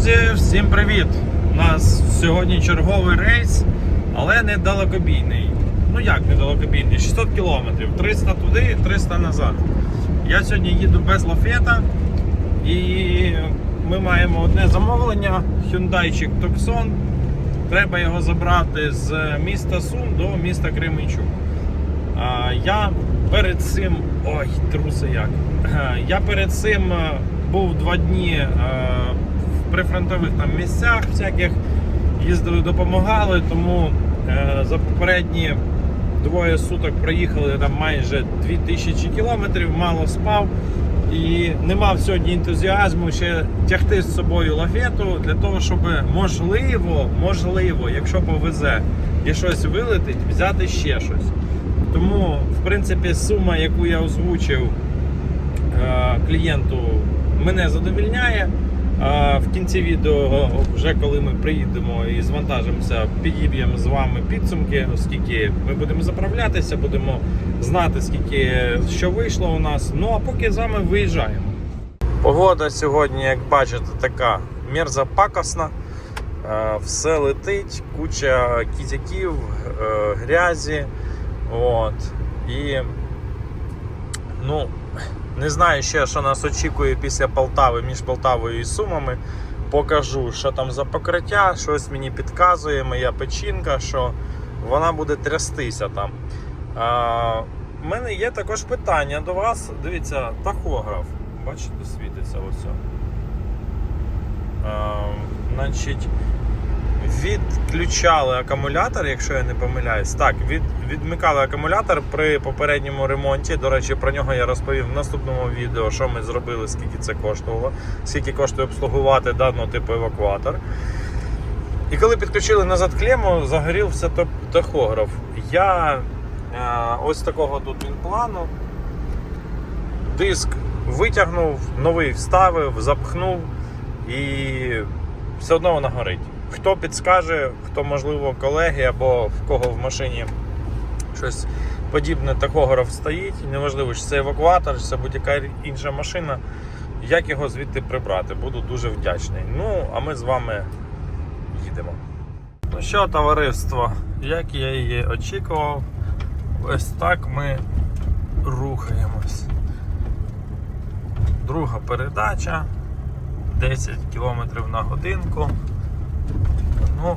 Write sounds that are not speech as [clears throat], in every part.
Друзі, всім привіт! У нас сьогодні черговий рейс, але не далекобійний. Ну як не далекобійний? 600 кілометрів, 300 туди, 300 назад. Я сьогодні їду без лафета і ми маємо одне замовлення Hyundai Tucson. Треба його забрати з міста Сум до міста Кременчук. Я перед цим. Ой, труси як. Е, Я перед цим е, був два дні е, прифронтових там місцях всяких, їздили, допомагали, тому е, за попередні двоє суток проїхали там майже 2000 кілометрів, мало спав. І не мав сьогодні ентузіазму ще тягти з собою лафету для того, щоб можливо, можливо, якщо повезе і щось вилетить, взяти ще щось. Тому, в принципі, сума, яку я озвучив е, клієнту, мене задовільняє. В кінці відео, вже коли ми приїдемо і звантажимося, підіб'ємо з вами підсумки, оскільки ми будемо заправлятися, будемо знати, скільки що вийшло у нас. Ну а поки з вами виїжджаємо. Погода сьогодні, як бачите, така мерзопакосна. Е, Все летить, куча кізяків, е, грязі. От. І ну, не знаю ще, що нас очікує після Полтави між Полтавою і Сумами. Покажу, що там за покриття, щось мені підказує, моя печінка, що вона буде трястися там. А, У мене є також питання до вас. Дивіться, тахограф. Бачите, світиться ось. А, значить, відключали акумулятор, якщо я не помиляюсь. Так, від, відмикали акумулятор при попередньому ремонті. До речі, про нього я розповів в наступному відео, що ми зробили, скільки це коштувало, скільки коштує обслугувати даного типу евакуатор. І коли підключили назад клему, загорівся топ- тахограф. Я е, ось такого тут плану. Диск витягнув, новий вставив, запхнув і все одно вона горить. Хто підскаже, хто, можливо, колеги або в кого в машині щось подібне тахограф стоїть, неважливо, чи це евакуатор, чи це будь-яка інша машина, як його звідти прибрати, буду дуже вдячний. Ну, а ми з вами їдемо. Ну що, товариство, як я і очікував, ось так ми рухаємось. Друга передача. 10 км на годинку. Ну,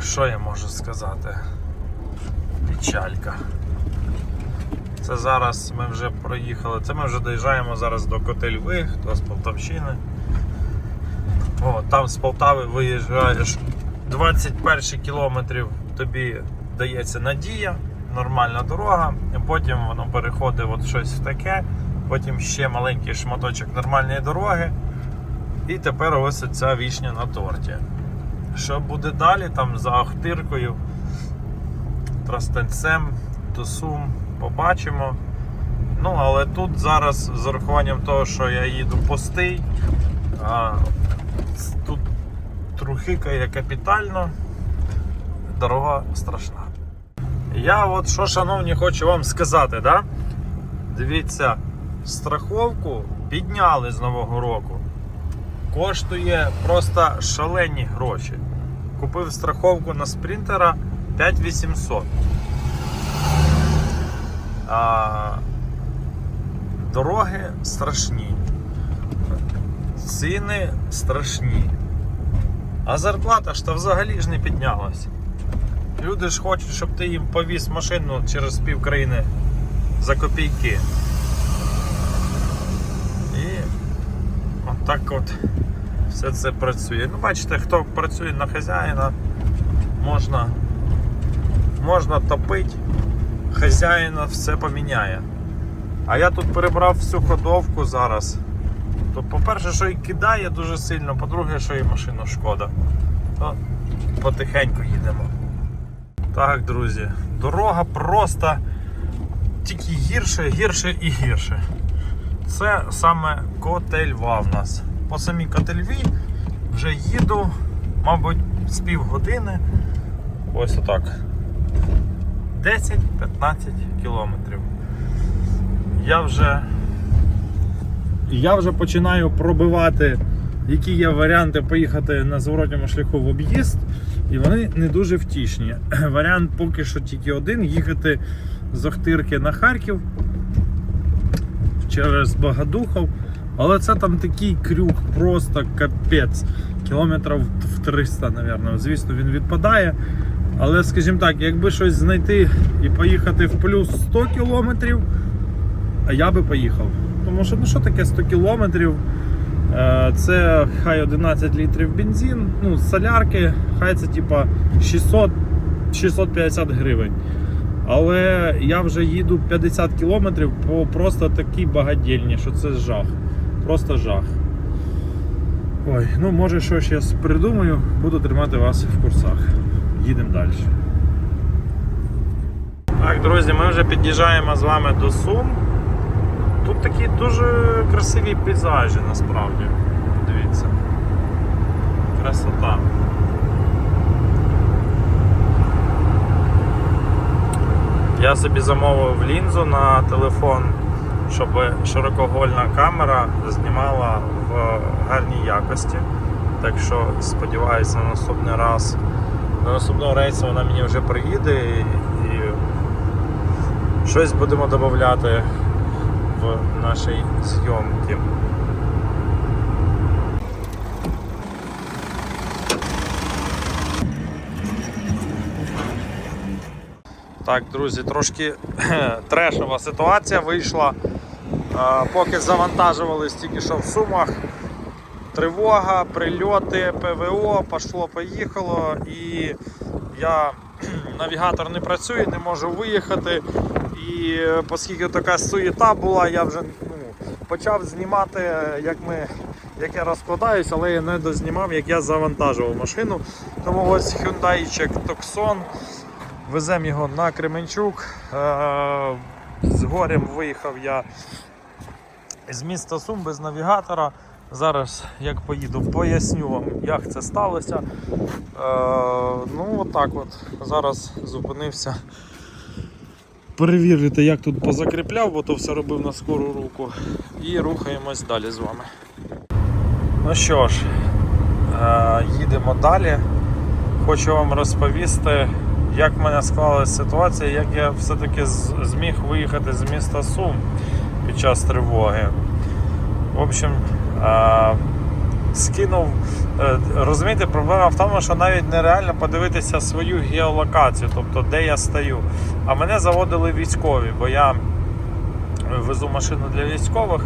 що я можу сказати? Печалька. Це зараз ми вже проїхали. Це ми вже доїжджаємо зараз до Котельви, хто з Полтавщини. О, там з Полтави виїжджаєш 21 кілометрів, тобі дається надія, нормальна дорога, потім воно переходить от щось в таке, потім ще маленький шматочок нормальної дороги. І тепер ось ця вішня на торті. Що буде далі, там за Охтиркою, Тростенцем, до Сум, побачимо. Ну, але тут зараз з урахуванням того, що я їду постий, а, тут трухикає капітально, дорога страшна. Я от що, шановні, хочу вам сказати, да? дивіться, страховку підняли з Нового року коштує просто шалені гроші. Купив страховку на спринтера 5800. А, дороги страшні. Ціни страшні. А зарплата ж та взагалі ж не піднялась. Люди ж хочуть, щоб ти їм повіз машину через пів країни за копійки. І отак от все це працює. Ну, бачите, хто працює на хазяїна, можна, можна топити, хазяїна все поміняє. А я тут перебрав всю ходовку зараз. То, по-перше, що і кидає дуже сильно, по-друге, що і машину шкода. То потихеньку їдемо. Так, друзі, дорога просто тільки гірше, гірше і гірше. Це саме Котельва в нас. По самій Котельві вже їду, мабуть, з півгодини. Ось отак. 10-15 кілометрів. Я вже. Я вже починаю пробивати які є варіанти поїхати на зворотньому шляху в об'їзд, і вони не дуже втішні. [clears throat] Варіант поки що тільки один їхати з Охтирки на Харків через Богодухов. Але це там такий крюк, просто капець. Кілометрів в 300, мабуть. Звісно, він відпадає. Але, скажімо так, якби щось знайти і поїхати в плюс 100 кілометрів, я би поїхав. Тому що ну що таке 100 кілометрів? Е, Це хай 11 літрів бензин, ну, солярки, хай це типа 600 650 гривень. Але я вже їду 50 кілометрів по просто такій багадільні, що це жах. Просто жах. Ой, ну може щось я придумаю, буду тримати вас в курсах. Їдемо далі. Так, друзі, ми вже під'їжджаємо з вами до Сум. Тут такі дуже красиві пейзажі насправді. Дивіться. Красота. Я собі замовив лінзу на телефон, щоб широкогольна камера знімала в гарній якості. Так що сподіваюся на наступний раз. На наступного рейсу вона мені вже приїде і, і щось будемо додати в нашій зйомці. Так, друзі, трошки [clears throat] трешова ситуація вийшла. Поки завантажувались тільки що в сумах. Тривога, прильоти, ПВО, пішло, поїхало і я [clears throat] навігатор не працює, не можу виїхати. І е, оскільки така суєта була, я вже ну, почав знімати, як ми, як я розкладаюсь, але я не дознімав, як я завантажував машину. Тому ось Hyundai Tucson. Веземо його на Кременчук. Е, З горем виїхав я з міста Сум без навігатора. Зараз, як поїду, поясню вам, як це сталося. Е, ну, отак от. Зараз зупинився. Перевірити, як тут позакріпляв, бо то все робив на скору руку. І рухаємось далі з вами. Ну що ж, е, їдемо далі. Хочу вам розповісти, як в мене склалася ситуація, як я все-таки зміг виїхати з міста Сум під час тривоги. В общем, скинув. е, Розумієте, проблема в тому, що навіть нереально подивитися свою геолокацію, тобто де я стою. А мене заводили військові, бо я везу машину для військових,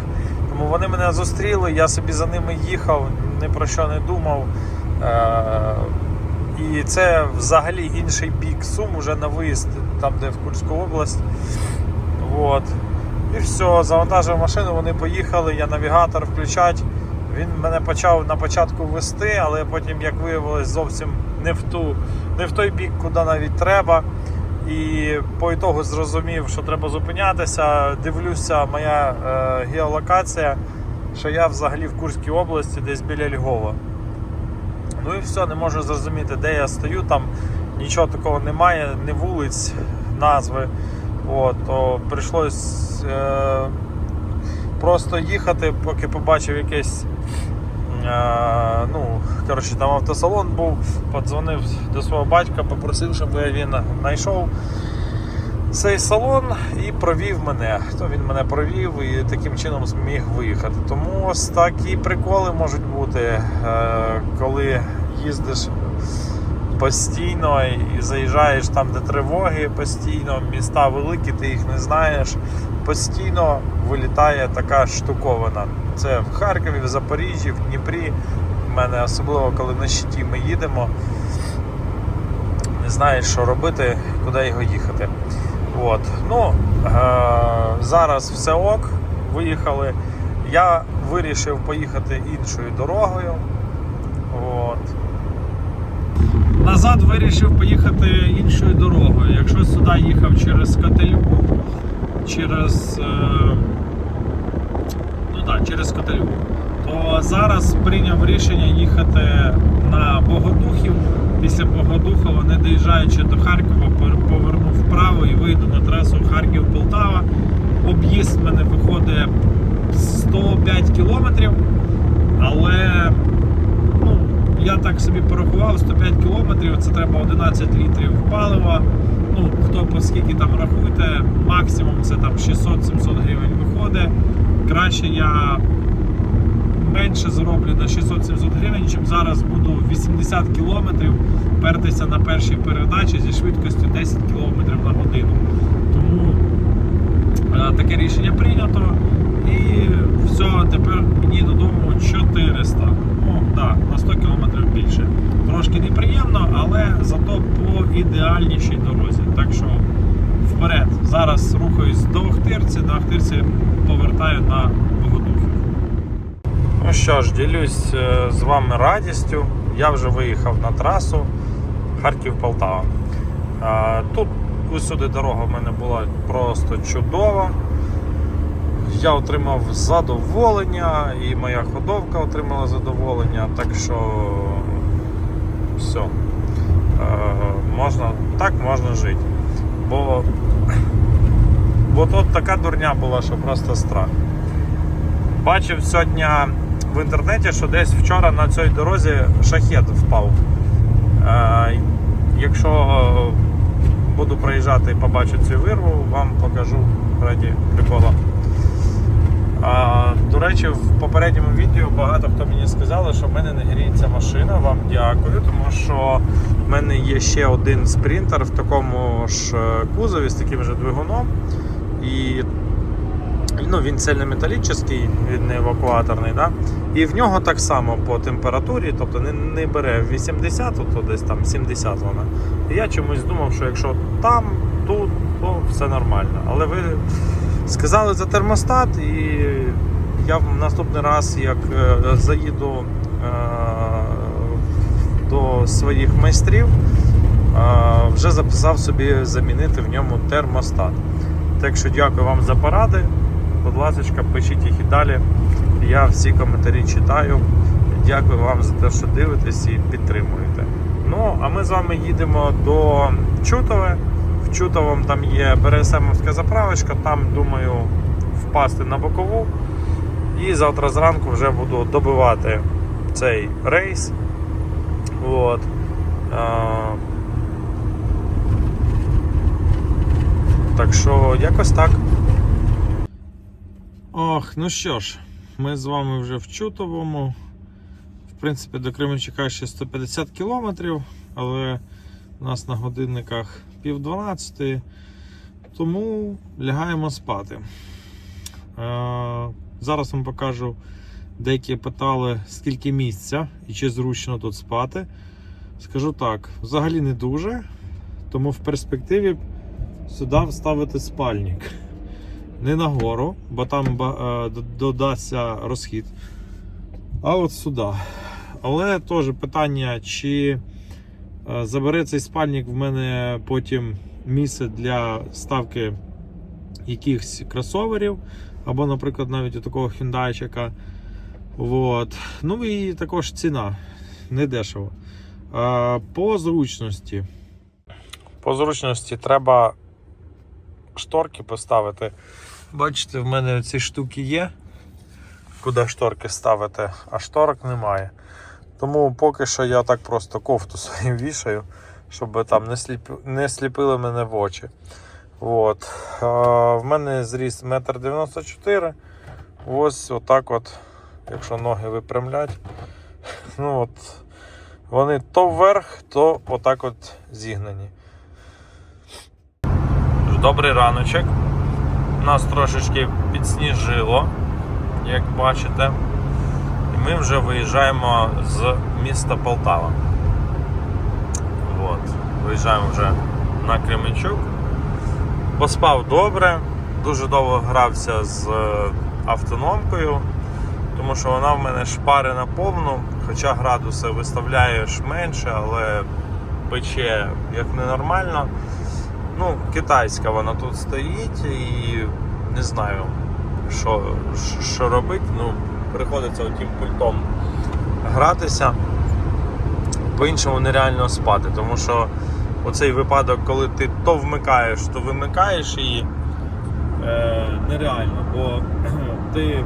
тому вони мене зустріли, я собі за ними їхав, ні про що не думав. Е, І це взагалі інший бік Сум, уже на виїзд, там, де в Курську область. Вот. І все, завантажив машину, вони поїхали, я навігатор включать. Він мене почав на початку вести, але потім, як виявилось, зовсім не в ту, не в той бік, куди навіть треба. І по ітогу зрозумів, що треба зупинятися. Дивлюся, моя е, геолокація, що я взагалі в Курській області, десь біля Львова. Ну і все, не можу зрозуміти, де я стою, там нічого такого немає, ні вулиць, назви. От, то прийшлось е, просто їхати, поки побачив якесь. Е, ну, коротше, там автосалон був, подзвонив до свого батька, попросив, щоб він знайшов цей салон і провів мене. То він мене провів і таким чином зміг виїхати. Тому ось такі приколи можуть бути, е, коли їздиш постійно і заїжджаєш там, де тривоги постійно, міста великі, ти їх не знаєш. Постійно вилітає така штуковина. Це в Харкові, в Запоріжжі, в Дніпрі. У мене особливо, коли на щиті ми їдемо, не знаєш, що робити, куди його їхати. От. Ну, е- зараз все ок, виїхали. Я вирішив поїхати іншою дорогою. От. Назад вирішив поїхати іншою дорогою. Якщо сюди їхав через Котельву, через. Е... Ну так, через Котельву, то зараз прийняв рішення їхати на Богодухів. Після Богодухова, не доїжджаючи до Харкова, повернув вправо і вийду на трасу Харків-Полтава. Об'їзд в мене виходить 105 кілометрів. але я так собі порахував 105 кілометрів, це треба 11 літрів палива. Ну, хто по скільки там рахуйте, максимум це там 600-700 гривень виходить. Краще я менше зароблю на 600-700 гривень, чим зараз буду 80 кілометрів пертися на першій передачі зі швидкістю 10 кілометрів на годину. Тому е, таке рішення прийнято. І все, тепер мені додому 400. Ну, так, на 100 кілометрів більше. Неприємно, але зато по ідеальнішій дорозі. Так що вперед. Зараз рухаюсь до Охтирці, на Охтирці повертаю на Богодухів. Ну що ж, ділюсь е, з вами радістю. Я вже виїхав на трасу Харків-Полтава. Е, Тут усюди дорога в мене була просто чудова. Я отримав задоволення, і моя ходовка отримала задоволення, так що все. Можна, так можна жити. Бо, бо тут така дурня була, що просто страх. Бачив сьогодні в інтернеті, що десь вчора на цій дорозі шахет впав. Якщо буду проїжджати і побачу цю вирву, вам покажу раді прикола. До речі, в попередньому відео багато хто мені сказали, що в мене не гріється машина. Вам дякую, тому що в мене є ще один спринтер в такому ж е, кузові з таким же двигуном. І ну, він цельнометалічний, він не евакуаторний. Да? І в нього так само по температурі, тобто не, не бере 80, то десь там 70 вона. І я чомусь думав, що якщо там, тут, то все нормально. Але ви сказали за термостат, і я в наступний раз, як е, заїду е, до своїх майстрів, е, вже записав собі замінити в ньому термостат. Так що дякую вам за поради. Будь ласка, пишіть їх і далі. Я всі коментарі читаю. Дякую вам за те, що дивитесь і підтримуєте. Ну, а ми з вами їдемо до Чутове. В Чутовому там є БРСМовська заправочка, там думаю впасти на бокову. І завтра зранку вже буду добивати цей рейс. От. Так що якось так. Ох, ну що ж, ми з вами вже в Чутовому. В принципі, до Кременчука ще 150 кілометрів, але у нас на годинниках пів дванадцятої, тому лягаємо спати. Зараз вам покажу, деякі питали, скільки місця і чи зручно тут спати. Скажу так, взагалі не дуже, тому в перспективі сюди вставити спальник. Не нагору, бо там е, додасться розхід. А от сюди. Але теж питання, чи е, забере цей спальник в мене потім місце для ставки якихось кросоверів, або, наприклад, навіть у такого хіндайчика. Вот. Ну і також ціна. Не дешево. По зручності. По зручності треба шторки поставити. Бачите, в мене ці штуки є, куди шторки ставити, а шторок немає. Тому поки що я так просто кофту [laughs] свою вішаю, щоб там не, сліп... не сліпили мене в очі. От. А, в мене зріст 1,94 м. Ось отак от, якщо ноги випрямлять. Ну от, вони то вверх, то отак от зігнані. Добрий раночок. Нас трошечки підсніжило, як бачите. І ми вже виїжджаємо з міста Полтава. От. Виїжджаємо вже на Кременчук. Поспав добре, дуже довго грався з е, автономкою, тому що вона в мене шпари на повну, хоча градуси виставляєш менше, але пече як ненормально. Ну, китайська вона тут стоїть і не знаю, що, що робити. Ну, приходиться отим пультом гратися. По-іншому нереально спати, тому що оцей випадок, коли ти то вмикаєш, то вимикаєш її е, нереально, бо [clears throat] ти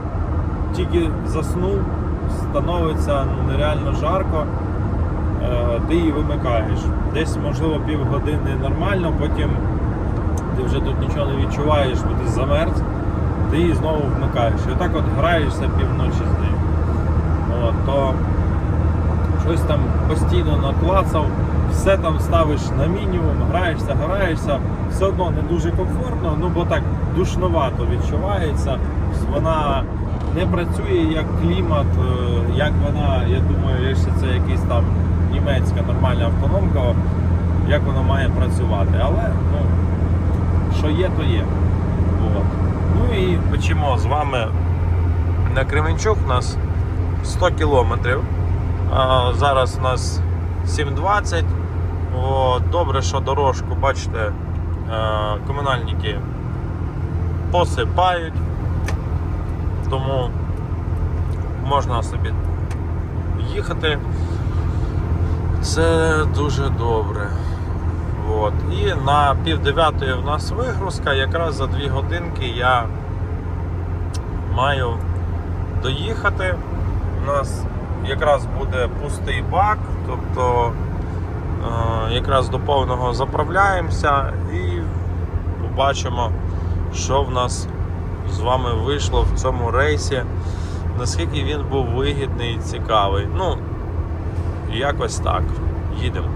тільки заснув, становиться нереально жарко, е, ти її вимикаєш. Десь, можливо, півгодини нормально, потім ти вже тут нічого не відчуваєш, бо ти замерз, ти її знову вмикаєш. І отак от граєшся півночі з нею. То щось там постійно наклацав, все там ставиш на мінімум, граєшся, граєшся, все одно не дуже комфортно, ну бо так душновато відчувається. Вона не працює як клімат, е, як вона, я думаю, якщо це якийсь там німецька нормальна автономка, як вона має працювати. Але ну, що є, то є. От. Ну і печемо з вами на Кременчук у нас 100 кілометрів. Зараз у нас 7.20. О, добре, що дорожку, бачите, е, комунальники посипають, тому можна собі їхати. Це дуже добре. От. І на пів дев'ятої в нас вигрузка, якраз за дві годинки я маю доїхати. У нас якраз буде пустий бак, тобто якраз до повного заправляємося і побачимо, що в нас з вами вийшло в цьому рейсі, наскільки він був вигідний і цікавий. Ну, якось так. Їдемо.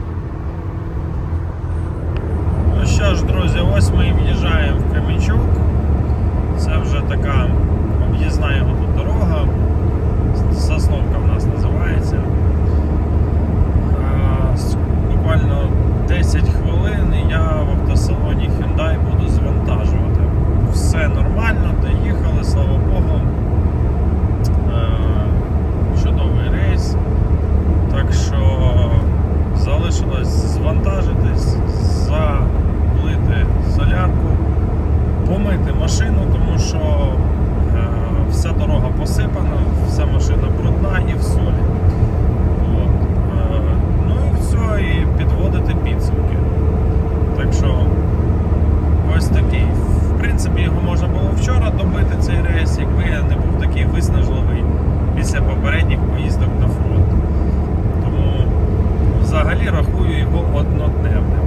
Ну що ж, друзі, ось ми в'їжджаємо в Кременчук. Це вже така об'їзна його тут дорога. Сосновка в нас називається. А, с- Буквально 10 хвилин і я в автосалоні Hyundai буду звантажувати. Все нормально, доїхали, слава Богу. Е, Чудовий рейс. Так що залишилось звантажитись, залити солярку, помити машину, тому що е, вся дорога посипана, вся машина брудна і в солі. От. Е, ну і все, і підводити підсумки. Так що ось такий. В принципі, його можна було вчора добити цей рейс, якби я не був такий виснажливий після попередніх поїздок на фронт. Тому взагалі рахую його однодневним.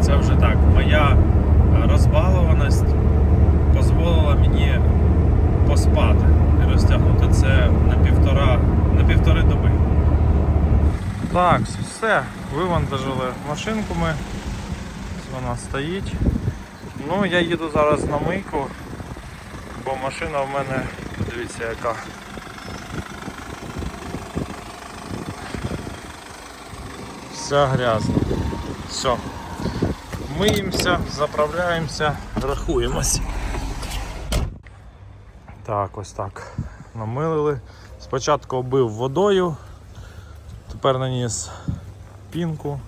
Це вже так. Моя е, розбалованість дозволила мені поспати і розтягнути це на півтора, на півтори доби. Так, все, вивантажили машинку ми. Вона стоїть. Ну, я їду зараз на мийку, бо машина в мене, дивіться яка. Вся грязна. Все. Миємося, заправляємося, рахуємось. Так, ось так. Намилили. Спочатку оббив водою, тепер наніс пінку.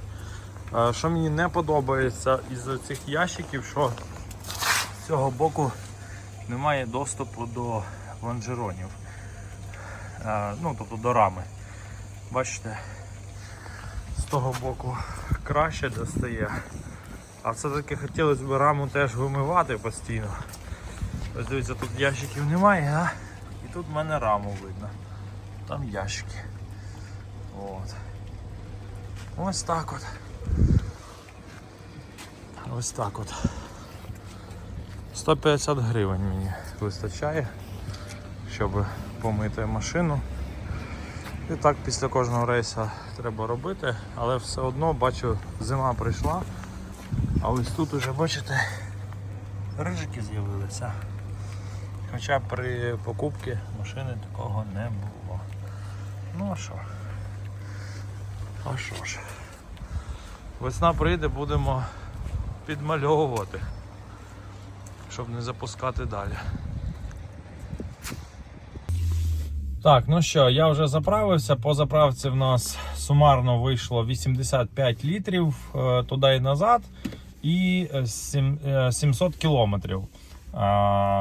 Е, Що мені не подобається із цих ящиків, що з цього боку немає доступу до лонжеронів. Е, Ну, тобто до рами. Бачите, з того боку краще достає. А все-таки хотілося б раму теж вимивати постійно. Ось дивіться, тут ящиків немає, а? І тут в мене раму видно. Там ящики. От. Ось так от. Ось так от. 150 гривень мені вистачає, щоб помити машину. І так після кожного рейсу треба робити, але все одно бачу, зима прийшла. А ось тут уже бачите, рижики з'явилися. Хоча при покупці машини такого не було. Ну а що? А що ж? Весна прийде, будемо підмальовувати, щоб не запускати далі. Так, ну що, я вже заправився. По заправці в нас сумарно вийшло 85 літрів е, туди і назад і е, е, 700 кілометрів. Е,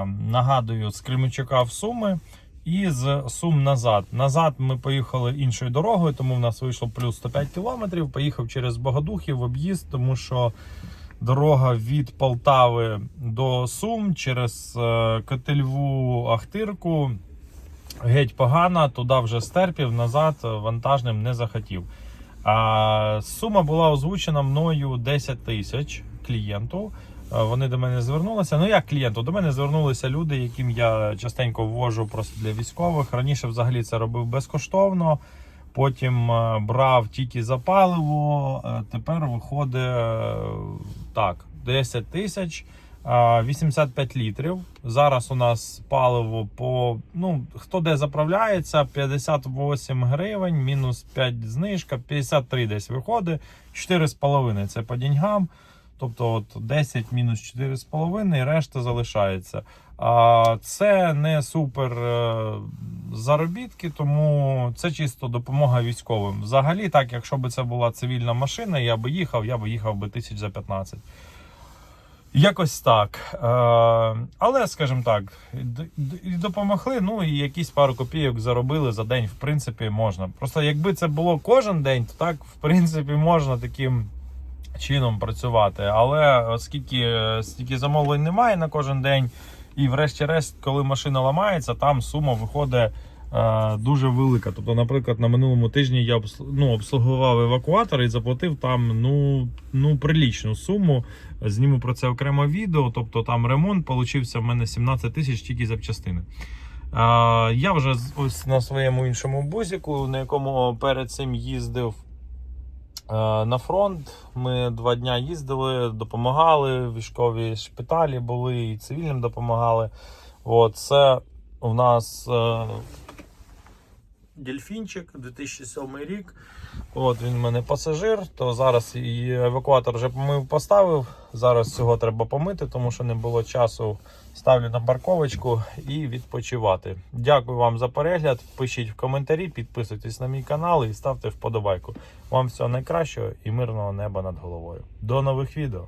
Нагадую, з Кременчука в Суми і з Сум назад. Назад ми поїхали іншою дорогою, тому в нас вийшло плюс 105 кілометрів. Поїхав через Богодухів в об'їзд, тому що дорога від Полтави до Сум через е, Котельву Ахтирку геть погана, туди вже стерпів, назад вантажним не захотів. А, сума була озвучена мною 10 тисяч клієнту. Вони до мене звернулися. Ну як клієнту? До мене звернулися люди, яким я частенько ввожу просто для військових. Раніше взагалі це робив безкоштовно. Потім е, брав тільки за паливо. е, Тепер виходить е, так: 10 тисяч. е, 85 літрів. Зараз у нас паливо по ну хто де заправляється, 58 гривень, мінус 5 знижка, 53 десь виходить, 4,5 це по деньгам. Тобто от 10 мінус 4,5, решта залишається. А це не супер е, заробітки, тому це чисто допомога військовим. Взагалі, так, якщо б це була цивільна машина, я би їхав, я би їхав би тисяч за 15. Якось так. Е, але, скажімо так, і допомогли, ну і якісь пару копійок заробили за день, в принципі, можна. Просто якби це було кожен день, то так, в принципі, можна таким чином працювати. Але оскільки е, стільки замовлень немає на кожен день, і врешті-решт, коли машина ламається, там сума виходить. е, Дуже велика. Тобто, наприклад, на минулому тижні я ну, обслугував евакуатор і заплатив там ну, ну прилічну суму. Зніму про це окремо відео. Тобто там ремонт получився в мене 17 тисяч тільки запчастини. Я вже ось на своєму іншому бузіку, на якому перед цим їздив е, на фронт. Ми два дня їздили, допомагали. Військові шпиталі були і цивільним допомагали. От, це у нас е, дельфінчик 2007 рік. От він в мене пасажир, то зараз і евакуатор вже помив, поставив. Зараз цього треба помити, тому що не було часу. Ставлю на парковочку і відпочивати. Дякую вам за перегляд. Пишіть в коментарі, підписуйтесь на мій канал і ставте вподобайку. Вам всього найкращого і мирного неба над головою. До нових відео!